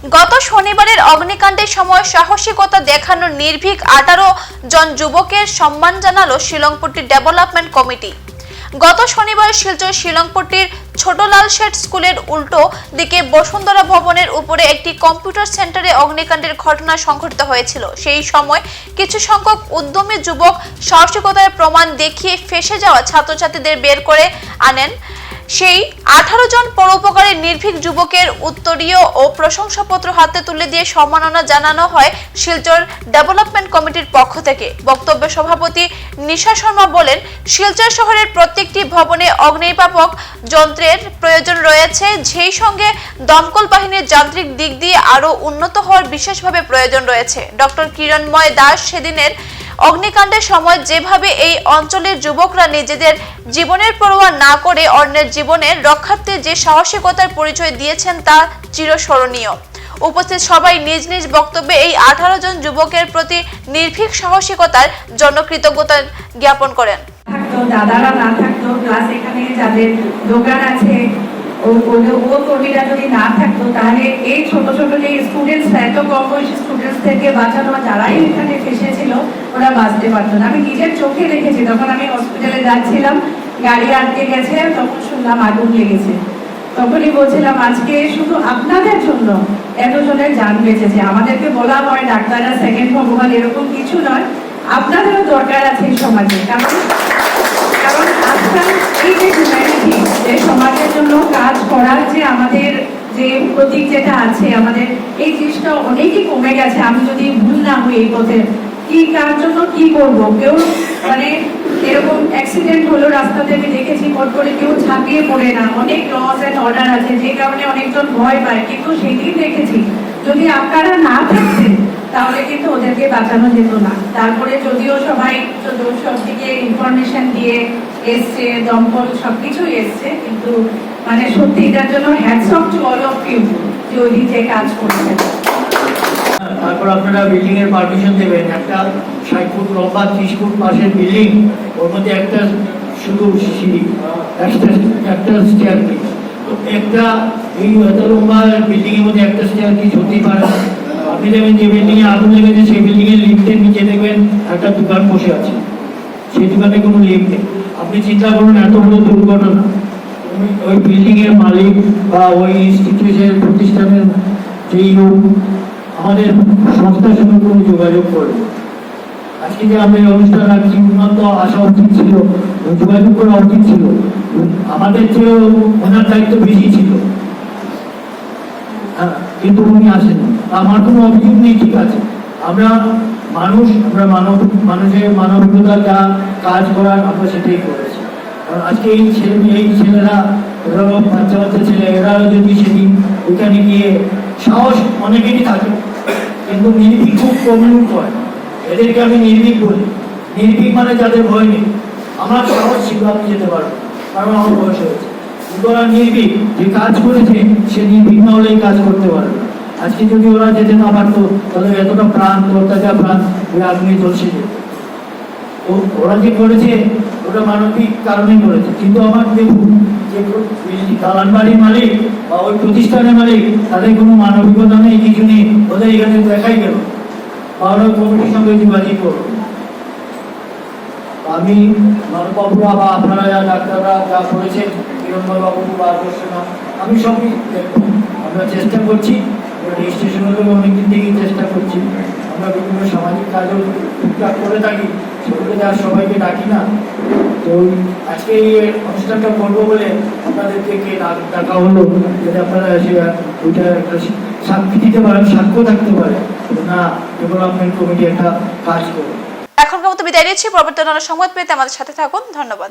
গত শনিবারের অগ্নিকাণ্ডের সময় সাহসিকতা দেখানো নির্ভীক আঠারো জন যুবকের সম্মান জানালো শিলংপট্টি ডেভেলপমেন্ট কমিটি। গত শনিবার শিলচর শিলংপট্টির ছোট লালশেট স্কুলের উল্টো দিকে বসুন্ধরা ভবনের উপরে একটি কম্পিউটার সেন্টারে অগ্নিকাণ্ডের ঘটনা সংঘটিত হয়েছিল। সেই সময় কিছু সংখ্যক উদ্যমী যুবক সাহসিকতার প্রমাণ দেখিয়ে ফেসে যাওয়া ছাত্রছাত্রীদের বের করে আনেন। সেই আঠারো জন পরোপকারী নির্ভীক যুবকের উত্তরীয় ও প্রশংসাপত্র হাতে তুলে দিয়ে সম্মাননা জানানো হয় শিলচর ডেভেলপমেন্ট কমিটির পক্ষ থেকে। বক্তব্যে সভাপতি নিশা শর্মা বলেন, শিলচর শহরের প্রত্যেকটি ভবনে অগ্নিপাপক যন্ত্রের প্রয়োজন রয়েছে, সেই সঙ্গে দমকল বাহিনীর যান্ত্রিক দিক দিয়ে আরও উন্নত হওয়ার বিশেষভাবে প্রয়োজন রয়েছে। ডক্টর কিরণময় দাস সেদিনের অগ্নিকাণ্ডের সময় যেভাবে এই অঞ্চলের যুবকরা নিজেদের জীবনের পরোয়া না করে অন্যের জীবনের রক্ষার্থে যে সাহসিকতার পরিচয় দিয়েছেন তা চিরস্মরণীয়। উপস্থিত সবাই নিজ নিজ বক্তব্যে এই আঠারো জন যুবকের প্রতি নির্ভীক সাহসিকতার জন্য কৃতজ্ঞতা জ্ঞাপন করেন। থাকতো, দাদারা না থাকতো প্লাস এখানে যাদের দোকান আছে, ও কর্মীরা যদি না থাকতো, তাহলে এই ছোট ছোট যে এত কম বয়সী বাঁচানো যারাই এখানে ওরা বাঁচতে পারতো না। আমি নিজের চোখে দেখেছি তখন আমি হসপিটালে যাচ্ছিলাম, গাড়ি আটকে গেছে, তখন শুনলাম আগুন লেগেছে। তখনই বলছিলাম, আজকে শুধু আপনাদের জন্য এতজনের যান বেঁচেছে। আমাদেরকে বলা হয়, ডাক্তাররা সেকেন্ড ভগবান এরকম কিছু নয়। আপনাদেরও দরকার আছে সমাজে। কারণ কারণ আজকাল এই humanity, যে সমাজের জন্য কাজ করার যে আমাদের যে প্রতীক যেটা আছে আমাদের এই জিনিসটা অনেকই কমে গেছে। আমি যদি ভুল না হই এই পথে কি কার জন্য কি করব? কেউ মানে এরকম অ্যাক্সিডেন্ট হলো রাস্তাতে আমি দেখেছি পট করে কেউ ঝাঁপিয়ে পড়ে না। অনেক লস এন্ড অর্ডার আছে যে কারণে অনেকজন ভয় পায়। কিন্তু সেদিন দেখেছি যদি আপনারা না থাকতেন তাহলে কিন্তু ওদেরকে বাঁচানো যেত না। তারপরে যদিও সবাই ইনফরমেশন দিয়ে এসছে, দমকল সবকিছুই এসছে, কিন্তু মানে সত্যি এটার জন্য hats off to all of you যে ওই যে কাজ করছেন তারপর আপনারা বিল্ডিং এর পারমিশন দেবেন। একটা ষাট ফুট লম্বা, ত্রিশ ফুট পাশের বিল্ডিং ওর মধ্যে একটা শুধু সিঁড়ি, একটা একটা স্টেয়ার একটা এই এত লম্বা বিল্ডিং এর মধ্যে একটা স্টেয়ার কি হতেই পারে আপনি দেখবেন যে বিল্ডিং এ আগুন লেগেছে, সেই বিল্ডিং এর লিফটের নিচে দেখবেন একটা দোকান বসে আছে। দোকানে কোনো লিফট নেই। আপনি চিন্তা করুন এত বড় দুর্ঘটনা। ওই- ওই বিল্ডিং এর মালিক বা ওই ইনস্টিটিউশনের প্রতিষ্ঠানের যেই লোক আমাদের সংস্থার সঙ্গে কোনো যোগাযোগ করে আজকে যে এই অনুষ্ঠান রাখছি উন্নত আসা উচিত ছিল যোগাযোগ করা উচিত ছিল আমাদের চেয়েও ওনার দায়িত্ব বেশি ছিল। হ্যাঁ, কিন্তু উনি আসেন আমার কোনো অভিযোগ নেই ঠিক আছে। আমরা মানুষ, আমরা মানব, মানুষের মানবিকতা যা কাজ করার আমরা সেটাই করেছি। কারণ আজকে এই ছেলে, এই ছেলেরা এরা বাচ্চা বাচ্চা ছেলে, এরা যদি সেদিন ওইখানে গিয়ে সাহস অনেকেরই থাকে, কিন্তু নির্ভীক খুব কম হয়। এদেরকে আমি নির্ভীক বলি। নির্ভীক মানে যাদের ভয় নেই। আমার সাহস আমি যেতে পারব, কারণ আমার বয়স হয়েছে। ওরা নির্ভীক, যে কাজ করেছে, সে নির্ভীক না হলেই কাজ করতে পারবে। আজকে যদি ওরা যেতে না পারতো তাহলে এতটা প্রাণ অত্যাচার প্রাণ, ওই আগুনে যেত তো ওরা যে করেছে, ওটা মানবিক কারণে করেছে। কিন্তু আমার দেখুন যে দালান বাড়ির মালিক বা ওই প্রতিষ্ঠানের মালিক, তাদের কোনো মানবিকতা নেই, কিছু নেই। ওদের এখানে দেখাই গেল। বা ওরা কমিটির সঙ্গে যোগাযোগ করল। আমি মানবাবুরা বা আপনারা যা ডাক্তাররা যা করেছেন কিরণময় বাবু বা আমি সবই আমরা চেষ্টা করছি। রেজিস্ট্রেশনেরও অনেকদিন থেকেই চেষ্টা করছি। আমরা বিভিন্ন সামাজিক কাজও টুকটাক করে থাকি সেগুলো যা সবাইকে ডাকি না। তো আজকে এই অনুষ্ঠানটা করব বলে আপনাদেরকে কে ডাক- হলো, যাতে আপনারা এসে ওইটা একটা সাক্ষী দিতে পারেন সাক্ষ্য থাকতে পারে। না ডেভেলপমেন্ট কমিটি একটা কাজ করে এখনকার মতো বিদায় নিচ্ছি, পরবর্তী অন্য সংবাদ পেতে আমাদের সাথে থাকুন। ধন্যবাদ।